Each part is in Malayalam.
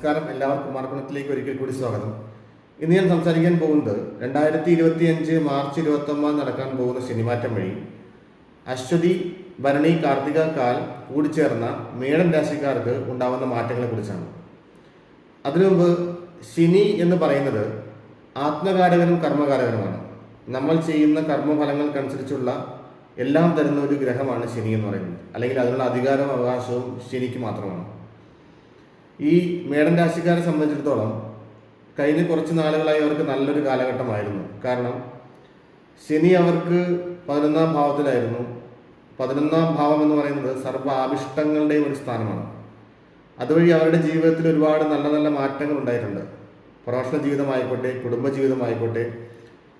നമസ്കാരം എല്ലാവർക്കും അർപ്പണത്തിലേക്ക് ഒരിക്കൽ കൂടി സ്വാഗതം. ഇന്ന് ഞാൻ സംസാരിക്കാൻ പോകുന്നത് രണ്ടായിരത്തി ഇരുപത്തി അഞ്ച് മാർച്ച് ഇരുപത്തി ഒമ്പത് നടക്കാൻ പോകുന്ന സിനിമാറ്റം വഴി. അശ്വതി ഭരണി കാർത്തിക കാൽ കൂടിച്ചേർന്ന മേടൻ രാശിക്കാർക്ക് ഉണ്ടാവുന്ന മാറ്റങ്ങളെ കുറിച്ചാണ് അതിനു മുമ്പ് ശനി എന്ന് പറയുന്നത് ആത്മകാരകനും കർമ്മകാരകനുമാണ്. നമ്മൾ ചെയ്യുന്ന കർമ്മഫലങ്ങൾക്കനുസരിച്ചുള്ള എല്ലാം തരുന്ന ഒരു ഗ്രഹമാണ് ശനി എന്ന് പറയുന്നത്. അല്ലെങ്കിൽ അതിനുള്ള അധികാരവും അവകാശവും ശനിക്ക് മാത്രമാണ്. ഈ മേടൻ രാശിക്കാരെ സംബന്ധിച്ചിടത്തോളം കഴിഞ്ഞ കുറച്ച് നാളുകളായി അവർക്ക് നല്ലൊരു കാലഘട്ടമായിരുന്നു. കാരണം ശനി അവർക്ക് പതിനൊന്നാം ഭാവത്തിലായിരുന്നു. പതിനൊന്നാം ഭാവം എന്ന് പറയുന്നത് സർവ ആവിഷ്ടങ്ങളുടെയും ഒരു സ്ഥാനമാണ്. അതുവഴി അവരുടെ ജീവിതത്തിൽ ഒരുപാട് നല്ല നല്ല മാറ്റങ്ങൾ ഉണ്ടായിട്ടുണ്ട്. പ്രൊഫഷണൽ ജീവിതമായിക്കോട്ടെ കുടുംബ ജീവിതമായിക്കോട്ടെ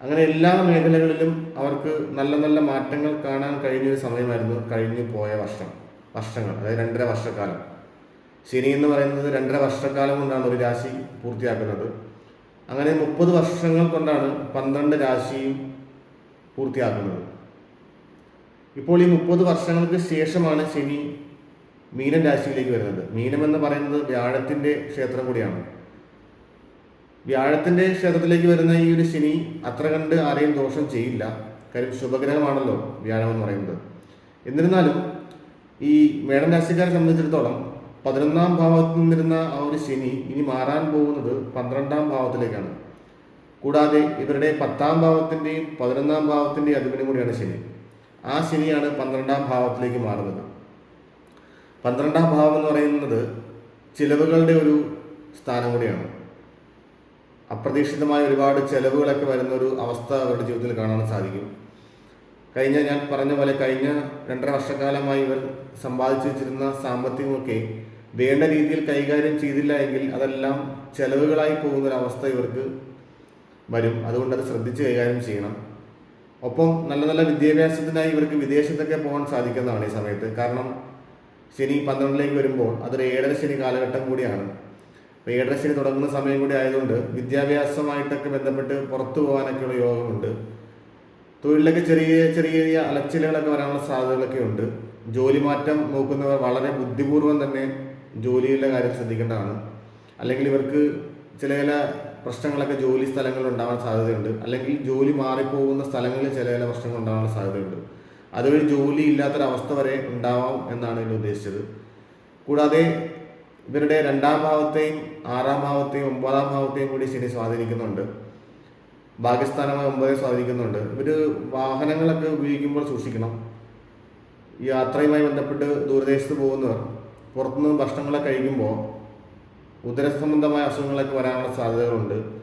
അങ്ങനെ എല്ലാ മേഖലകളിലും അവർക്ക് നല്ല നല്ല മാറ്റങ്ങൾ കാണാൻ കഴിഞ്ഞ ഒരു സമയമായിരുന്നു കഴിഞ്ഞു പോയ വർഷം വർഷങ്ങൾ അതായത് രണ്ടര വർഷക്കാലം. ശനി എന്ന് പറയുന്നത് രണ്ടര വർഷക്കാലം കൊണ്ടാണ് ഒരു രാശി പൂർത്തിയാക്കുന്നത്. അങ്ങനെ മുപ്പത് വർഷങ്ങൾ കൊണ്ടാണ് പന്ത്രണ്ട് രാശിയും പൂർത്തിയാക്കുന്നത്. ഇപ്പോൾ ഈ മുപ്പത് വർഷങ്ങൾക്ക് ശേഷമാണ് ശനി മീനൻ രാശിയിലേക്ക് വരുന്നത്. മീനം എന്ന് പറയുന്നത് വ്യാഴത്തിന്റെ ക്ഷേത്രം കൂടിയാണ്. വ്യാഴത്തിന്റെ ക്ഷേത്രത്തിലേക്ക് വരുന്ന ഈ ഒരു ശനി അത്ര കണ്ട് ആരെയും ദോഷം ചെയ്യില്ല. കാര്യം ശുഭഗ്രഹമാണല്ലോ വ്യാഴം എന്ന് പറയുന്നത്. എന്നിരുന്നാലും ഈ മേടം രാശിക്കാരെ സംബന്ധിച്ചിടത്തോളം പതിനൊന്നാം ഭാവത്തിൽ നിന്നിരുന്ന ആ ഒരു ശനി ഇനി മാറാൻ പോകുന്നത് പന്ത്രണ്ടാം ഭാവത്തിലേക്കാണ്. കൂടാതെ ഇവരുടെ പത്താം ഭാവത്തിന്റെയും പതിനൊന്നാം ഭാവത്തിന്റെയും അധിപനും കൂടിയാണ് ശനി. ആ ശനിയാണ് പന്ത്രണ്ടാം ഭാവത്തിലേക്ക് മാറുന്നത്. പന്ത്രണ്ടാം ഭാവം എന്ന് പറയുന്നത് ചിലവുകളുടെ ഒരു സ്ഥാനം കൂടിയാണ്. അപ്രതീക്ഷിതമായ ഒരുപാട് ചിലവുകളൊക്കെ വരുന്ന ഒരു അവസ്ഥ അവരുടെ ജീവിതത്തിൽ കാണാൻ സാധിക്കും. കഴിഞ്ഞ ഞാൻ പറഞ്ഞ പോലെ കഴിഞ്ഞ രണ്ടര വർഷക്കാലമായി ഇവർ സമ്പാദിച്ചു വെച്ചിരുന്ന സാമ്പത്തികമൊക്കെ വേണ്ട രീതിയിൽ കൈകാര്യം ചെയ്തില്ല എങ്കിൽ അതെല്ലാം ചെലവുകളായി പോകുന്ന ഒരു അവസ്ഥ ഇവർക്ക് വരും. അതുകൊണ്ട് അത് ശ്രദ്ധിച്ച് കൈകാര്യം ചെയ്യണം. ഒപ്പം നല്ല നല്ല വിദ്യാഭ്യാസത്തിനായി ഇവർക്ക് വിദേശത്തൊക്കെ പോകാൻ സാധിക്കുന്നതാണ് ഈ സമയത്ത്. കാരണം ശനി പന്ത്രണ്ടിലേക്ക് വരുമ്പോൾ അതൊരു ഏഴര ശനി കാലഘട്ടം കൂടിയാണ്. അപ്പോൾ ഏഴര ശനി തുടങ്ങുന്ന സമയം കൂടി ആയതുകൊണ്ട് വിദ്യാഭ്യാസമായിട്ടൊക്കെ ബന്ധപ്പെട്ട് പുറത്തു പോകാനൊക്കെയുള്ള യോഗമുണ്ട്. തൊഴിലിലൊക്കെ ചെറിയ ചെറിയ ചെറിയ അലച്ചിലുകളൊക്കെ വരാനുള്ള സാധ്യതകളൊക്കെ ഉണ്ട്. ജോലി മാറ്റം നോക്കുന്നവർ വളരെ ബുദ്ധിപൂർവം തന്നെ ജോലിയുടെ കാര്യം ശ്രദ്ധിക്കേണ്ടതാണ്. അല്ലെങ്കിൽ ഇവർക്ക് ചില ചില പ്രശ്നങ്ങളൊക്കെ ജോലി സ്ഥലങ്ങളിൽ ഉണ്ടാവാൻ സാധ്യതയുണ്ട്. അല്ലെങ്കിൽ ജോലി മാറിപ്പോകുന്ന സ്ഥലങ്ങളിൽ ചില ചില പ്രശ്നങ്ങൾ ഉണ്ടാവാൻ സാധ്യതയുണ്ട്. അതുവഴി ജോലി ഇല്ലാത്തൊരവസ്ഥ വരെ ഉണ്ടാവാം എന്നാണ് ഇതിൽ ഉദ്ദേശിച്ചത്. കൂടാതെ ഇവരുടെ രണ്ടാം ഭാവത്തെയും ആറാം ഭാവത്തെയും ഒമ്പതാം ഭാവത്തെയും കൂടി ശനി സ്വാധീനിക്കുന്നുണ്ട്. ഭാഗ്യസ്ഥാനമായി ഒമ്പതെ സ്വാധീനിക്കുന്നുണ്ട്. ഇവർ വാഹനങ്ങളൊക്കെ ഉപയോഗിക്കുമ്പോൾ സൂക്ഷിക്കണം. ഈ യാത്രയുമായി ബന്ധപ്പെട്ട് ദൂരദേശത്ത് പോകുന്നവർ പുറത്തുനിന്ന് ഭക്ഷണങ്ങളൊക്കെ കഴിക്കുമ്പോൾ ഉദര സംബന്ധമായ അസുഖങ്ങളൊക്കെ വരാനുള്ള സാധ്യതകളുണ്ട്.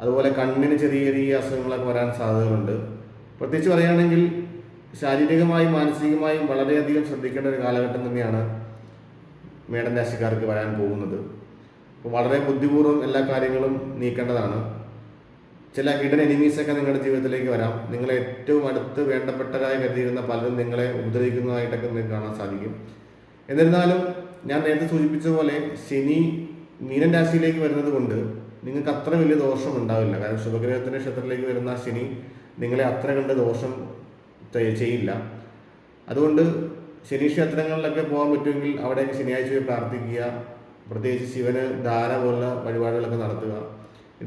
അതുപോലെ കണ്ണിന് ചെറിയ ചെറിയ അസുഖങ്ങളൊക്കെ വരാൻ സാധ്യതകളുണ്ട്. പ്രത്യേകിച്ച് പറയുകയാണെങ്കിൽ ശാരീരികമായും മാനസികമായും വളരെയധികം ശ്രദ്ധിക്കേണ്ട ഒരു കാലഘട്ടം തന്നെയാണ് മേടൻ രാശിക്കാർക്ക് വരാൻ പോകുന്നത്. വളരെ ബുദ്ധിപൂർവം എല്ലാ കാര്യങ്ങളും നീക്കേണ്ടതാണ്. ചില ഹിഡൻ എനിമീസൊക്കെ നിങ്ങളുടെ ജീവിതത്തിലേക്ക് വരാം. നിങ്ങളെ ഏറ്റവും അടുത്ത് വേണ്ടപ്പെട്ടതായി കരുതിയിരുന്ന പലരും നിങ്ങളെ ഉപദ്രവിക്കുന്നതായിട്ടൊക്കെ നിങ്ങൾക്ക് കാണാൻ സാധിക്കും. എന്നിരുന്നാലും ഞാൻ നേരത്തെ സൂചിപ്പിച്ച പോലെ ശനി മീനൻ രാശിയിലേക്ക് വരുന്നത് കൊണ്ട് നിങ്ങൾക്ക് അത്ര വലിയ ദോഷം ഉണ്ടാവില്ല. കാരണം ശുഭഗ്രഹത്തിന്റെ ക്ഷേത്രത്തിലേക്ക് വരുന്ന ശനി നിങ്ങളെ അത്ര കണ്ട് ദോഷം ചെയ്- ചെയ്യില്ല. അതുകൊണ്ട് ശനി ക്ഷേത്രങ്ങളിലൊക്കെ പോകാൻ പറ്റുമെങ്കിൽ അവിടെ ശനിയാഴ്ച പോയി പ്രാർത്ഥിക്കുക. പ്രത്യേകിച്ച് ശിവന് ധാര പോലുള്ള നടത്തുക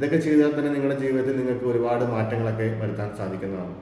ഇതൊക്കെ ചെയ്താൽ തന്നെ നിങ്ങളുടെ ജീവിതത്തിൽ നിങ്ങൾക്ക് ഒരുപാട് മാറ്റങ്ങളൊക്കെ വരുത്താൻ സാധിക്കുന്നതാണ്.